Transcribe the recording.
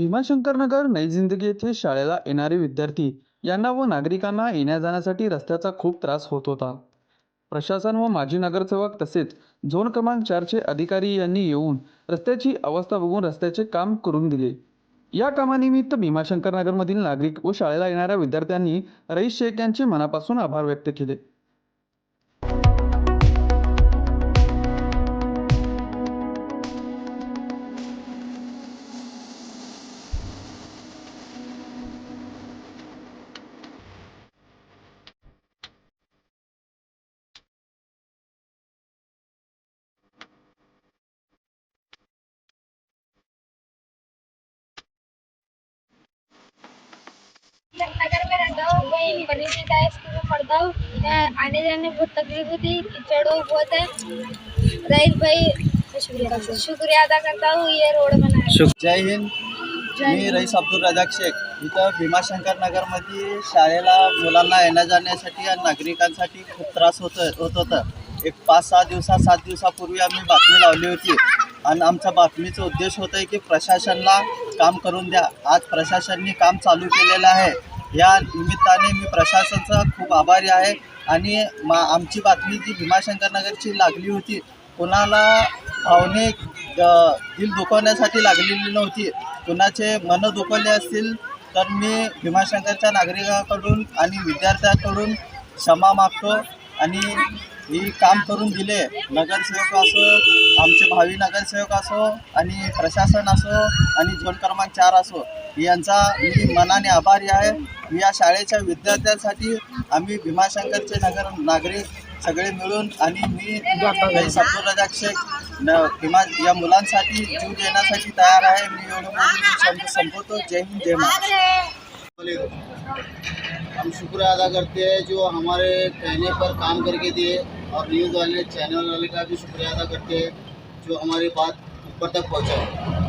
भीमाशंकरनगर नई जिंदगी येथे शाळेला येणारे विद्यार्थी यांना व नागरिकांना येण्या जाण्यासाठी रस्त्याचा खूप त्रास होत होता. प्रशासन व माजी नगरसेवक तसेच झोन क्रमांक चारचे अधिकारी यांनी येऊन रस्त्याची अवस्था बघून रस्त्याचे काम करून दिले. या कामानिमित्त भीमाशंकर नगरमधील नागरिक व शाळेला येणाऱ्या विद्यार्थ्यांनी रईस शेख यांचे मनापासून आभार व्यक्त केले. रहता हूँ वही परिचित है स्कूल में पढ़ता हूँ यहाँ आने जाने में बहुत तकलीफ होती है कीचड़ बहुत है रईस भाई शुक्रिया. अदा करता हूँ ये रोड बनाया जय हिंद. मी रईस अब्दुल रजाक शेख. इथं भीमाशंकर नगरमध्ये शाळेला मुलांना येण्या जाण्यासाठी आणि नागरिकांसाठी खूप त्रास होत होत होतं. एक पाच सहा दिवसा सात दिवसापूर्वी आम्ही बातमी लावली होती. आणि आमच्या बातमीचा उद्देश होता आहे की प्रशासनला काम करून द्या. आज प्रशासनने काम चालू केलेलं आहे. या निमित्ताने मी प्रशासनाचा खूप आभारी आहे. आणि मा आमची बातमी जी भीमाशंकर नगरची लागली होती कोणाला भावनिक दिल दुखवण्यासाठी लागलेली नव्हती. कुणाचे मन दुखवले असतील तर मी भीमाशंकरच्या नागरिकाकडून आणि विद्यार्थ्यांकडून क्षमा मागतो आणि ही काम करून दिले. नगरसेवक असो आमचे भावी नगरसेवक असो आणि प्रशासन असो आणि झोन क्रमांक चार असो. यांचा मी मनाने आभारी आहे. या शाळेच्या विद्यार्थ्यांसाठी आम्ही भीमाशंकरचे नगर नागरिक सगळे मिळून आणि मी काही न भीमा या मुलांसाठी जीव देण्यासाठी तयार आहे. मी एवढं संपवतो. जय हिंद जय महाराष्ट्र. हम शुक्र अदा करते हैं जो हमारे कहने पर काम करके दिए और न्यूज़ वाले चैनल वाले का भी शुक्रिया अदा करते हैं जो हमारी बात ऊपर तक पहुँचाए।